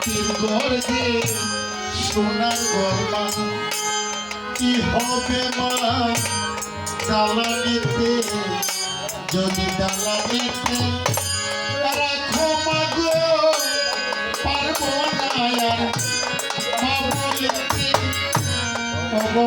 মাটির যে সোনার গরমা কি হবে মা? দালানিতে যদি দালানিতে রাখো মাগো পারব না আর মা বলিতে ওগো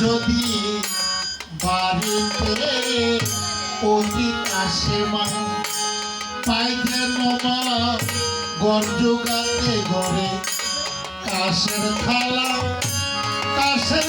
যদি বাড়িতে অতীত আসে মা পাই যেন মা ঘরে। কাশের থালা কাশের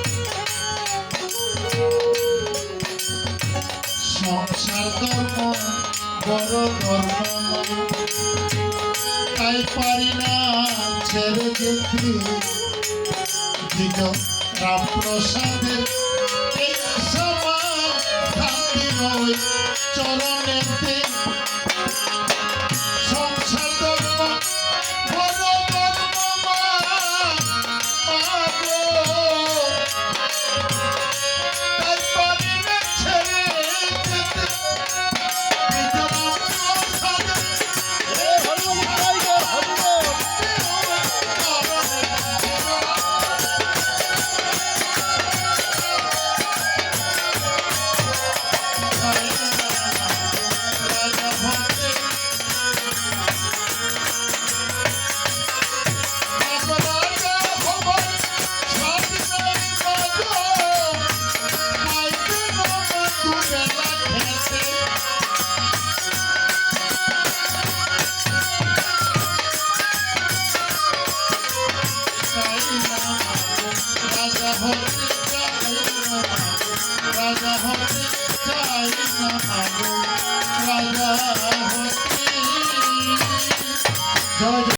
সংসার ধর্ম বড় ধর্ম। তাই পারি না ছেড়ে রামপ্রসাদের সময়